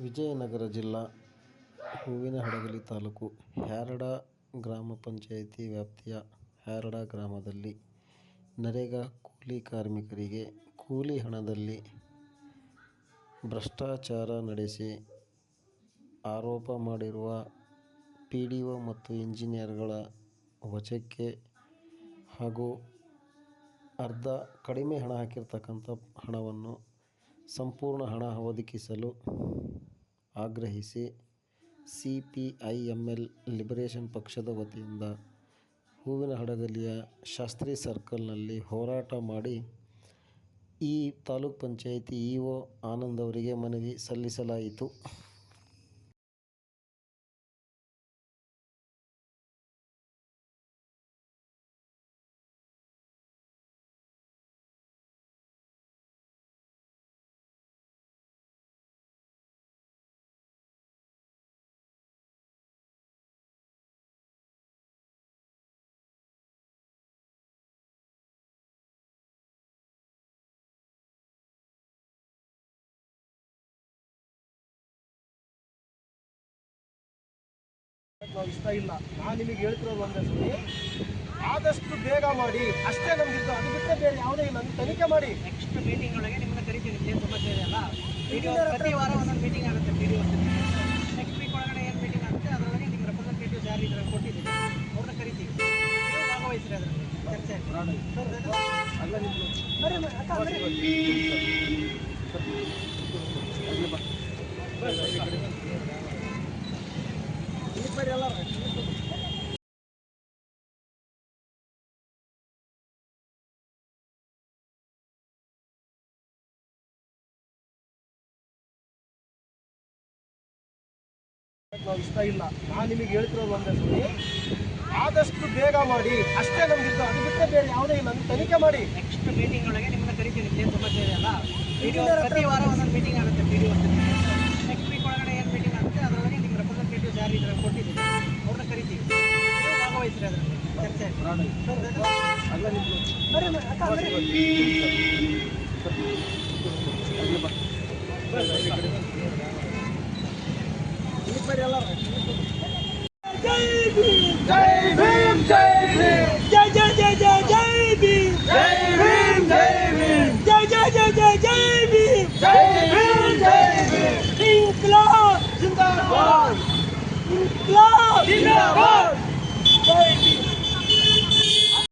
ವಿಜಯನಗರ ಜಿಲ್ಲಾ ಹೂವಿನಹಡಗಲಿ ತಾಲೂಕು ಹ್ಯಾರಡ ಗ್ರಾಮ ಪಂಚಾಯಿತಿ ವ್ಯಾಪ್ತಿಯ ಹ್ಯಾರಡ ಗ್ರಾಮದಲ್ಲಿ ನರೇಗಾ ಕೂಲಿ ಕಾರ್ಮಿಕರಿಗೆ ಕೂಲಿ ಹಣದಲ್ಲಿ ಭ್ರಷ್ಟಾಚಾರ ನಡೆಸಿ ಆರೋಪ ಮಾಡಿರುವ ಪಿ ಡಿ ಒ ಮತ್ತು ಇಂಜಿನಿಯರ್ಗಳ ವಚಕ್ಕೆ ಹಾಗೂ ಅರ್ಧ ಕಡಿಮೆ ಹಣ ಹಾಕಿರ್ತಕ್ಕಂಥ ಹಣವನ್ನು ಸಂಪೂರ್ಣ ಹಣ ಒದಗಿಸಲು ಆಗ್ರಹಿಸಿ C P I M L liberation ಪಕ್ಷದ ವತಿಯಿಂದ ಹೂವಿನಹಡಗಲಿಯ ಶಾಸ್ತ್ರಿ ಸರ್ಕಲ್ನಲ್ಲಿ ಹೋರಾಟ ಮಾಡಿ ಈ ತಾಲೂಕು ಪಂಚಾಯಿತಿ ಇ ಒ ಆನಂದ್ ಅವರಿಗೆ ಮನವಿ ಸಲ್ಲಿಸಲಾಯಿತು. ಇಷ್ಟ ಇಲ್ಲ. ನಾನು ನಿಮಗೆ ಹೇಳ್ತಿರೋದು ಒಂದೇ ಸರಿ. ಆದಷ್ಟು ಬೇಗ ಮಾಡಿ. ಅಷ್ಟೇ ನಮ್ಗೆ ಇದು ಅದು ಬಿಟ್ಟರೆ ಬೇರೆ ಯಾವುದೇ ಇಲ್ಲ. ನೀವು ತನಿಖೆ ಮಾಡಿ. ನೆಕ್ಸ್ಟ್ ಮೀಟಿಂಗ್ ಒಳಗೆ ನಿಮ್ಮನ್ನ ಕರಿತೀನಿ ಏನು ಸಮಸ್ಯೆ ಇದೆ ಅಲ್ಲ? ವಿಡಿಯೋ ಪ್ರತಿ ವಾರ ಒಂದೊಂದು ಮೀಟಿಂಗ್ ಆಗುತ್ತೆ ಪಿ ಡಿ ನೆಕ್ಸ್ಟ್ ವೀಕ್ ಒಳಗಡೆ ಏನು ಮೀಟಿಂಗ್ ಆಗುತ್ತೆ ಅದರೊಳಗೆ ನಿಮ್ಮ ರೆಪ್ರೆಸೆಂಟೇಟಿವ್ಸ್ ಯಾರು ಇದ್ರೆ ಕೊಟ್ಟಿದ್ದೀನಿ ಅವ್ರನ್ನ ಕರಿತೀವಿ. ನೀವು ಭಾಗವಹಿಸ್ರಿ ಅದರಲ್ಲಿ. ಚರ್ಚೆ ಅಲ್ಲ ನಿಮ್ದು ನಾವು ಇಷ್ಟ ಇಲ್ಲ. ನಾನು ನಿಮಗೆ ಹೇಳ್ತಿರೋದು ಒಂದೇ ಸರಿ. ಆದಷ್ಟು ಬೇಗ ಮಾಡಿ. ಅಷ್ಟೇ ನಮ್ಗೆ ಇದು ಅದು ಬಿಟ್ಟರೆ ಬೇರೆ ಯಾವುದೇ ಇಲ್ಲ. ಅಂದ್ರೆ ತನಿಖೆ ಮಾಡಿ. ನೆಕ್ಸ್ಟ್ ಮೀಟಿಂಗ್ ಒಳಗೆ ನಿಮ್ಮನ್ನ ಕರಿತೀನಿ ಏನು ಸಮಸ್ಯೆ ಇದೆಯಲ್ಲ ಪ್ರತಿ ವಾರ ಒಂದೊಂದು ಮೀಟಿಂಗ್ ಆಗುತ್ತೆ P D Jai Bhim Jai Bhim Jai